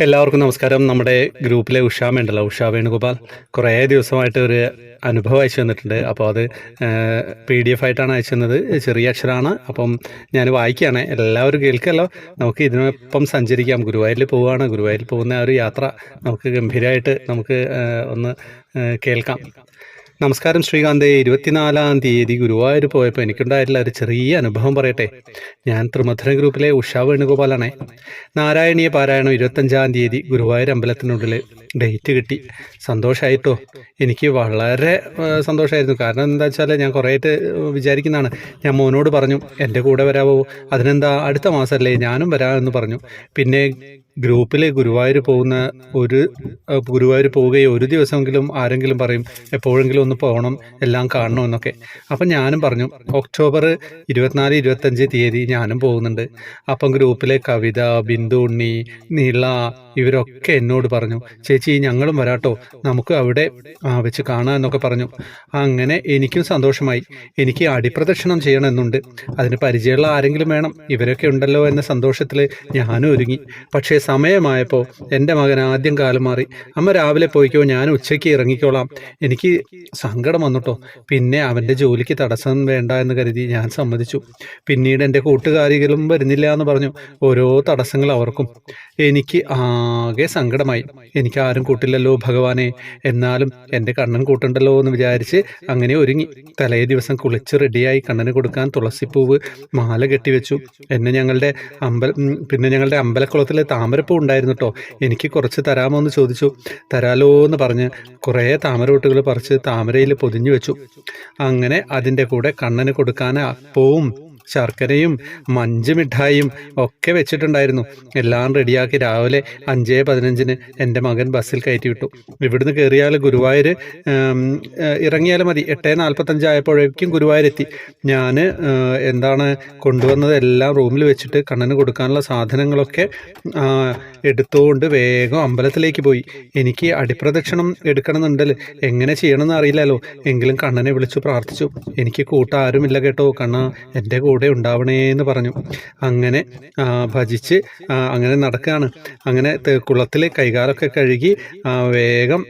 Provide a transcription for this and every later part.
എല്ലാവർക്കും നമസ്കാരം. നമ്മുടെ ഗ്രൂപ്പിലെ ഉഷാമ ഉണ്ടല്ലോ. ഉഷ വേണുഗോപാൽ. കുറേ ദിവസമായിട്ട് ഒരു അനുഭവം അയച്ചു തന്നിട്ടുണ്ട്. അപ്പോൾ അത് പി ഡി എഫ് ആയിട്ടാണ് അയച്ചു തന്നത്. ചെറിയ അക്ഷരമാണ്. അപ്പം ഞാൻ വായിക്കുകയാണ്. എല്ലാവരും കേൾക്കല്ലോ. നമുക്ക് ഇതിനൊപ്പം സഞ്ചരിക്കാം. ഗുരുവായൂരിൽ പോവുകയാണ്. ഗുരുവായൂരിൽ പോകുന്ന ആ ഒരു യാത്ര നമുക്ക് ഗംഭീരമായിട്ട് നമുക്ക് ഒന്ന് കേൾക്കാം. നമസ്കാരം ശ്രീകാന്ത്. ഇരുപത്തിനാലാം തീയതി ഗുരുവായൂർ പോയപ്പോൾ എനിക്കുണ്ടായിട്ടുള്ള ഒരു ചെറിയ അനുഭവം പറയട്ടെ. ഞാൻ ത്രിമധുര ഗ്രൂപ്പിലെ ഉഷ വേണുഗോപാലാണേ. നാരായണീയ പാരായണം ഇരുപത്തഞ്ചാം തീയതി ഗുരുവായൂർ അമ്പലത്തിനുള്ളിൽ ഡേറ്റ് കിട്ടി. സന്തോഷമായിട്ടോ എനിക്ക് വളരെ സന്തോഷമായിരുന്നു കാരണം എന്താ വെച്ചാൽ ഞാൻ കുറേയായിട്ട് വിചാരിക്കുന്നതാണ്. ഞാൻ മോനോട് പറഞ്ഞു എന്റെ കൂടെ വരാവോ? അതിനെന്താ അടുത്ത മാസമല്ലേ ഞാനും വരാമെന്ന് പറഞ്ഞു. പിന്നെ ഗ്രൂപ്പിൽ ഗുരുവായൂർ പോകുന്ന ഒരു ഗുരുവായൂർ പോവുകയോ ഒരു ദിവസമെങ്കിലും ആരെങ്കിലും പറയും എപ്പോഴെങ്കിലും ഒന്ന് പോകണം എല്ലാം കാണണം എന്നൊക്കെ. അപ്പം ഞാനും പറഞ്ഞു ഒക്ടോബർ ഇരുപത്തിനാല് ഇരുപത്തഞ്ച് തീയതി ഞാനും പോകുന്നുണ്ട്. അപ്പം ഗ്രൂപ്പിലെ കവിത ബിന്ദു ഉണ്ണി നീള ഇവരൊക്കെ എന്നോട് പറഞ്ഞു ചേച്ചി ഞങ്ങളും വരാട്ടോ. നമുക്ക് അവിടെ വെച്ച് കാണാമെന്നൊക്കെ പറഞ്ഞു. അങ്ങനെ എനിക്കും സന്തോഷമായി. എനിക്ക് അടിപ്രദക്ഷിണം ചെയ്യണമെന്നുണ്ട്. അതിന് പരിചയമുള്ള ആരെങ്കിലും വേണം. ഇവരൊക്കെ ഉണ്ടല്ലോ എന്ന സന്തോഷത്തിൽ ഞാനും ഒരുങ്ങി. പക്ഷേ സമയമായപ്പോൾ എന്റെ മകൻ ആദ്യം കാലം മാറി. അമ്മ രാവിലെ പോയിക്കോ. ഞാൻ ഉച്ചയ്ക്ക് ഇറങ്ങിക്കോളാം. എനിക്ക് സങ്കടം വന്നുട്ടോ. പിന്നെ അവന്റെ ജോലിക്ക് തടസ്സം വേണ്ട എന്ന് കരുതി ഞാൻ സമ്മതിച്ചു. പിന്നീട് എന്റെ കൂട്ടുകാരികളും വരുന്നില്ല എന്ന് പറഞ്ഞു. ഓരോ തടസ്സങ്ങൾ അവർക്കും. എനിക്ക് ആകെ സങ്കടമായി. എനിക്ക് ആരും കൂട്ടില്ലല്ലോ ഭഗവാനെ. എന്നാലും എന്റെ കണ്ണൻ കൂട്ടണ്ടല്ലോ എന്ന് വിചാരിച്ച് അങ്ങനെ ഒരുങ്ങി. തലേ ദിവസം കുളിച്ച് റെഡിയായി കണ്ണന് കൊടുക്കാൻ തുളസിപ്പൂവ് മാല കെട്ടിവെച്ചു. എന്നെ ഞങ്ങളുടെ അമ്പല പിന്നെ ഞങ്ങളുടെ അമ്പലക്കുളത്തിൽ താമരപ്പൂ ഉണ്ടായിരുന്നു കേട്ടോ എനിക്ക് കുറച്ച് തരാമോ എന്ന് ചോദിച്ചു. തരാലോ എന്ന് പറഞ്ഞ് കുറേ താമരവൊട്ടുകൾ പറിച്ച് താമരയിൽ പൊതിഞ്ഞു വെച്ചു. അങ്ങനെ അതിന്റെ കൂടെ കണ്ണന് കൊടുക്കാൻ അപ്പവും ശർക്കരയും മഞ്ച് മിഠായിയും ഒക്കെ വെച്ചിട്ടുണ്ടായിരുന്നു. എല്ലാം റെഡിയാക്കി രാവിലെ അഞ്ചേ പതിനഞ്ചിന് എന്റെ മകൻ ബസ്സിൽ കയറ്റി വിട്ടു. ഇവിടുന്ന് കയറിയാൽ ഗുരുവായൂർ ഇറങ്ങിയാൽ മതി. എട്ടേ നാൽപ്പത്തഞ്ചായപ്പോഴേക്കും ഗുരുവായൂരെത്തി. ഞാൻ എന്താണ് കൊണ്ടുവന്നത് എല്ലാം റൂമിൽ വെച്ചിട്ട് കണ്ണന് കൊടുക്കാനുള്ള സാധനങ്ങളൊക്കെ എടുത്തുകൊണ്ട് വേഗം അമ്പലത്തിലേക്ക് പോയി. എനിക്ക് അടിപ്രദക്ഷിണം എടുക്കണമെന്നുണ്ടല്ലോ? എങ്ങനെ ചെയ്യണമെന്ന് അറിയില്ലല്ലോ. എങ്കിലും കണ്ണനെ വിളിച്ചു പ്രാർത്ഥിച്ചു. എനിക്ക് കൂട്ടാരുമില്ല കേട്ടോ. കണ്ണ എന്റെ കൂടെ ഉണ്ടാവണേ എന്ന് പറഞ്ഞു. അങ്ങനെ ഭജിച്ച് അങ്ങനെ നടക്കുകയാണ് അങ്ങനെ കുളത്തിൽ കൈകാലൊക്കെ കഴുകി വേഗം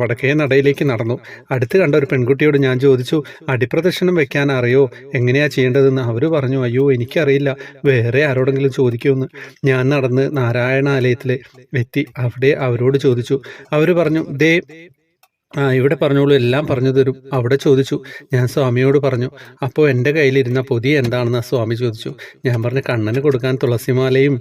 വടക്കേ നടയിലേക്ക് നടന്നു. അടുത്ത് കണ്ട ഒരു പെൺകുട്ടിയോട് ഞാൻ ചോദിച്ചു അടിപ്രദക്ഷിണം വെക്കാൻ അറിയോ? എങ്ങനെയാ ചെയ്യേണ്ടതെന്ന്? അവർ പറഞ്ഞു അയ്യോ എനിക്കറിയില്ല. വേറെ ആരോടെങ്കിലും ചോദിക്കുമെന്ന്. ഞാൻ നടന്ന് നാരായണാലയത്തിൽ എത്തി അവിടെ അവരോട് ചോദിച്ചു. അവർ പറഞ്ഞു ദേ ആ ഇവിടെ പറഞ്ഞോളൂ. എല്ലാം പറഞ്ഞു തരും. അവിടെ ചോദിച്ചു. ഞാൻ സ്വാമിയോട് പറഞ്ഞു അപ്പോൾ എന്റെ കയ്യിലിരുന്ന പൊതി എന്താണെന്ന് സ്വാമി ചോദിച്ചു. ഞാൻ പറഞ്ഞു കണ്ണന് കൊടുക്കാൻ തുളസിമാലയും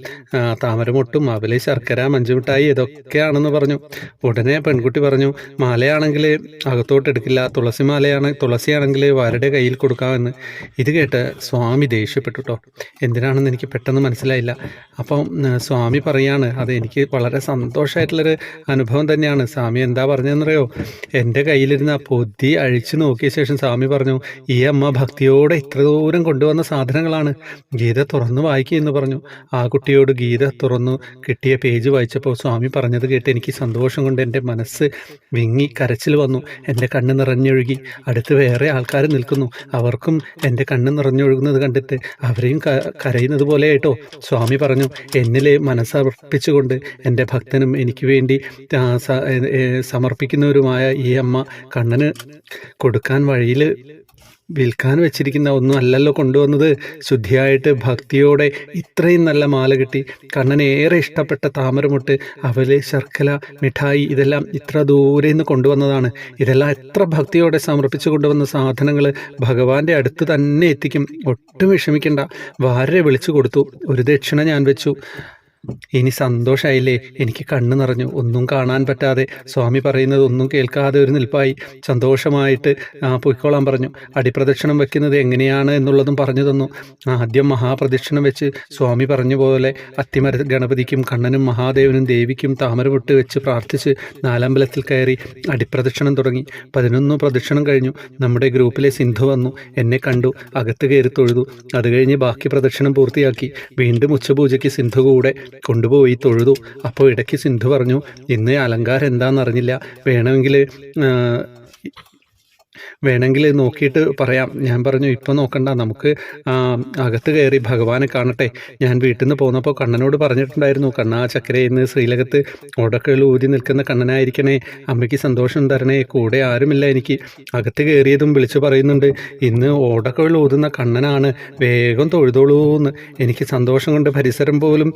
താമരമൊട്ടും അവലെ ശർക്കര മഞ്ചുമിട്ടായി ഇതൊക്കെയാണെന്ന് പറഞ്ഞു. ഉടനെ പെൺകുട്ടി പറഞ്ഞു മാലയാണെങ്കിൽ അകത്തോട്ട് എടുക്കില്ല. തുളസിമാലയാണ് തുളസിയാണെങ്കിൽ വാരുടെ കയ്യിൽ കൊടുക്കാമെന്ന്. ഇത് കേട്ട് സ്വാമി ദേഷ്യപ്പെട്ടു കേട്ടോ എന്തിനാണെന്ന് എനിക്ക് പെട്ടെന്ന് മനസ്സിലായില്ല. അപ്പം സ്വാമി പറയാണ് അത് എനിക്ക് വളരെ സന്തോഷമായിട്ടുള്ളൊരു അനുഭവം തന്നെയാണ്. സ്വാമി എന്താ പറഞ്ഞതെന്നറിയോ? എന്റെ കയ്യിലിരുന്ന ആ പൊതി അഴിച്ചു നോക്കിയ ശേഷം സ്വാമി പറഞ്ഞു ഈ അമ്മ ഭക്തിയോടെ ഇത്ര ദൂരം കൊണ്ടുവന്ന സാധനങ്ങളാണ്. ഗീത തുറന്നു വായിക്കുക എന്ന് പറഞ്ഞു. ആ കുട്ടിയോട് ഗീത തുറന്നു കിട്ടിയ പേജ് വായിച്ചപ്പോൾ സ്വാമി പറഞ്ഞത് കേട്ട് എനിക്ക് സന്തോഷം കൊണ്ട് എന്റെ മനസ്സ് വിങ്ങി കരച്ചിൽ വന്നു. എന്റെ കണ്ണ് നിറഞ്ഞൊഴുകി. അടുത്ത് വേറെ ആൾക്കാർ നിൽക്കുന്നു. അവർക്കും എന്റെ കണ്ണ് നിറഞ്ഞൊഴുകുന്നത് കണ്ടിട്ട് അവരെയും കരയുന്നത് പോലെ ആയിട്ടോ സ്വാമി പറഞ്ഞു എന്നിലെ മനസ്സർപ്പിച്ചുകൊണ്ട് എന്റെ ഭക്തനും എനിക്ക് വേണ്ടി സമർപ്പിക്കുന്നവരുമായ ഈ അമ്മ കണ്ണന് കൊടുക്കാൻ വഴിയിൽ വിൽക്കാൻ വെച്ചിരിക്കുന്ന ഒന്നും അല്ലല്ലോ കൊണ്ടുവന്നത്. ശുദ്ധിയായിട്ട് ഭക്തിയോടെ ഇത്രയും നല്ല മാല കിട്ടി. കണ്ണന് ഏറെ ഇഷ്ടപ്പെട്ട താമരമുട്ട് അവൽ ശർക്കര മിഠായി ഇതെല്ലാം ഇത്ര ദൂരെ നിന്ന് കൊണ്ടുവന്നതാണ്. ഇതെല്ലാം എത്ര ഭക്തിയോടെ സമർപ്പിച്ചു കൊണ്ടുവന്ന സാധനങ്ങൾ ഭഗവാന്റെ അടുത്ത് തന്നെ എത്തിക്കും. ഒട്ടും വിഷമിക്കണ്ട. വാരെ വിളിച്ചു കൊടുത്തു. ഒരു ദക്ഷിണ ഞാൻ വെച്ചു. ഇനി സന്തോഷമായില്ലേ എനിക്ക് കണ്ണു നിറഞ്ഞു. ഒന്നും കാണാൻ പറ്റാതെ സ്വാമി പറയുന്നത് ഒന്നും കേൾക്കാതെ ഒരു നിൽപ്പായി. സന്തോഷമായിട്ട് പൊയ്ക്കോളാൻ പറഞ്ഞു. അടിപ്രദക്ഷിണം വെക്കുന്നത് എങ്ങനെയാണ് എന്നുള്ളതും പറഞ്ഞു തന്നു. ആദ്യം മഹാപ്രദക്ഷിണം വെച്ച് സ്വാമി പറഞ്ഞ പോലെ അത്തിമര ഗണപതിക്കും കണ്ണനും മഹാദേവനും ദേവിക്കും താമരവിട്ട് വെച്ച് പ്രാർത്ഥിച്ച് നാലമ്പലത്തിൽ കയറി അടിപ്രദക്ഷിണം തുടങ്ങി. പതിനൊന്ന് പ്രദക്ഷിണം കഴിഞ്ഞു. നമ്മുടെ ഗ്രൂപ്പിലെ സിന്ധു വന്നു. എന്നെ കണ്ടു. അകത്ത് കയറി തൊഴുതു. അത് കഴിഞ്ഞ് ബാക്കി പ്രദക്ഷിണം പൂർത്തിയാക്കി. വീണ്ടും ഉച്ചപൂജയ്ക്ക് സിന്ധു കൂടെ കൊണ്ടുപോയി തൊഴുതു. അപ്പോൾ ഇടയ്ക്ക് സിന്ധു പറഞ്ഞു ഇന്ന് അലങ്കാരം എന്താണെന്നറിഞ്ഞില്ല. വേണമെങ്കിൽ വേണമെങ്കിൽ നോക്കിയിട്ട് പറയാം. ഞാൻ പറഞ്ഞു ഇപ്പം നോക്കണ്ട നമുക്ക് അകത്ത് കയറി ഭഗവാനെ കാണട്ടെ. ഞാൻ വീട്ടിൽ നിന്ന് പോന്നപ്പോൾ കണ്ണനോട് പറഞ്ഞിട്ടുണ്ടായിരുന്നു കണ്ണാ ചക്കരയിൽ നിന്ന് ശ്രീലകത്ത് ഓടക്കൾ ഊതി നിൽക്കുന്ന കണ്ണനായിരിക്കണേ അമ്മയ്ക്ക് സന്തോഷം തരണേ കൂടെ ആരുമില്ല എനിക്ക്. അകത്ത് കയറിയതും വിളിച്ചു പറയുന്നുണ്ട് ഇന്ന് ഓടക്കുകൾ ഊതുന്ന കണ്ണനാണ് വേഗം തൊഴുതോളൂ എന്ന് എനിക്ക് സന്തോഷം കൊണ്ട് പരിസരം പോലും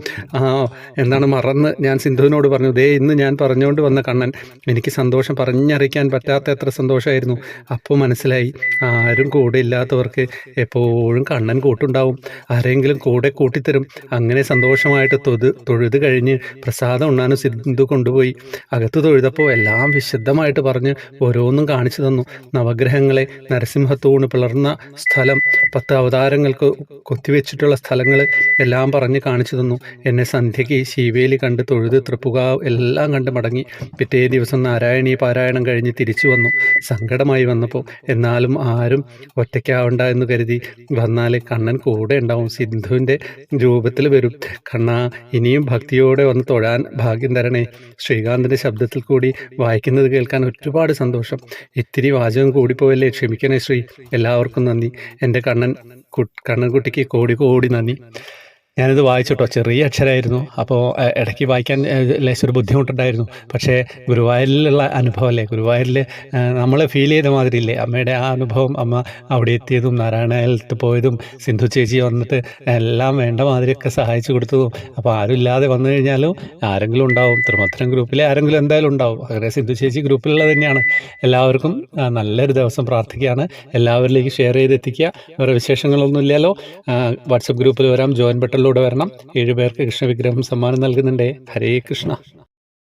എന്താണ് മറന്ന് ഞാൻ സിന്ധുവിനോട് പറഞ്ഞു ദേ ഇന്ന് ഞാൻ പറഞ്ഞുകൊണ്ട് വന്ന കണ്ണൻ എനിക്ക് സന്തോഷം പറഞ്ഞറിയിക്കാൻ പറ്റാത്ത എത്ര സന്തോഷമായിരുന്നു അപ്പോൾ മനസ്സിലായി. ആരും കൂടെ ഇല്ലാത്തവർക്ക് എപ്പോഴും കണ്ണൻ കൂട്ടുണ്ടാവും. ആരെങ്കിലും കൂടെ കൂട്ടിത്തരും. അങ്ങനെ സന്തോഷമായിട്ട് തൊത് തൊഴുത് കഴിഞ്ഞ് പ്രസാദം ഉണ്ണാനും സിന്ധു കൊണ്ടുപോയി. അകത്ത് തൊഴുതപ്പോൾ എല്ലാം വിശദമായിട്ട് പറഞ്ഞ് ഓരോന്നും കാണിച്ചു തന്നു. നവഗ്രഹങ്ങളെ നരസിംഹത്തൂണ് പിളർന്ന സ്ഥലം പത്ത് അവതാരങ്ങൾക്ക് കൊത്തിവെച്ചിട്ടുള്ള സ്ഥലങ്ങൾ എല്ലാം പറഞ്ഞ് കാണിച്ചു തന്നു. എന്നെ സന്ധ്യയ്ക്ക് ശിവേലി കണ്ട് തൊഴുത് തൃപ്പുക എല്ലാം കണ്ട് മടങ്ങി. പിറ്റേ ദിവസം നാരായണീ പാരായണം കഴിഞ്ഞ് തിരിച്ചു വന്നു. സങ്കടമായി വന്നപ്പോൾ എന്നാലും ആരും ഒറ്റയ്ക്കാവണ്ട എന്ന് കരുതി വന്നാൽ കണ്ണൻ കൂടെ ഉണ്ടാവും. സിന്ധുവിന്റെ രൂപത്തിൽ വരും. കണ്ണാ ഇനിയും ഭക്തിയോടെ വന്ന് തൊഴാൻ ഭാഗ്യം തരണേ. ശ്രീകാന്തിന്റെ ശബ്ദത്തിൽ കൂടി വായിക്കുന്നത് കേൾക്കാൻ ഒരുപാട് സന്തോഷം. ഇത്തിരി വാചകം കൂടിപ്പോയല്ലേ? ക്ഷമിക്കണേ ശ്രീ. എല്ലാവർക്കും നന്ദി. എന്റെ കണ്ണൻ കണ്ണൻകുട്ടിക്ക് കോടി കോടി നന്ദി. ഞാനിത് വായിച്ചിട്ടോ ചെറിയ അക്ഷരമായിരുന്നു അപ്പോൾ ഇടയ്ക്ക് വായിക്കാൻ ലേശൊരു ബുദ്ധിമുട്ടുണ്ടായിരുന്നു. പക്ഷേ ഗുരുവായൂരിലുള്ള അനുഭവമല്ലേ? ഗുരുവായൂരിൽ നമ്മൾ ഫീൽ ചെയ്ത മാതിരി ഇല്ലേ അമ്മയുടെ ആ അനുഭവം അമ്മ അവിടെ എത്തിയതും നാരായണത്ത് പോയതും സിന്ധു ചേച്ചി വന്നിട്ട് എല്ലാം വേണ്ട മാതിരിയൊക്കെ സഹായിച്ചു കൊടുത്തതും. അപ്പോൾ ആരും ഇല്ലാതെ വന്നു കഴിഞ്ഞാലും ആരെങ്കിലും ഉണ്ടാവും. ത്രിമത്രം ഗ്രൂപ്പിലെ ആരെങ്കിലും എന്തായാലും ഉണ്ടാവും. അങ്ങനെ സിന്ധു ചേച്ചി ഗ്രൂപ്പിലുള്ളത് തന്നെയാണ്. എല്ലാവർക്കും നല്ലൊരു ദിവസം പ്രാർത്ഥിക്കുകയാണ്. എല്ലാവരിലേക്ക് ഷെയർ ചെയ്ത് എത്തിക്കുക വേറെ വിശേഷങ്ങളൊന്നും ഇല്ലല്ലോ വാട്സപ്പ് ഗ്രൂപ്പിൽ വരാം. ജോയിൻ ബട്ടണിലൂടെ വരണം. ഏഴുപേർക്ക് കൃഷ്ണവിഗ്രഹം സമ്മാനം നൽകുന്നുണ്ട്. ഹരേ കൃഷ്ണ.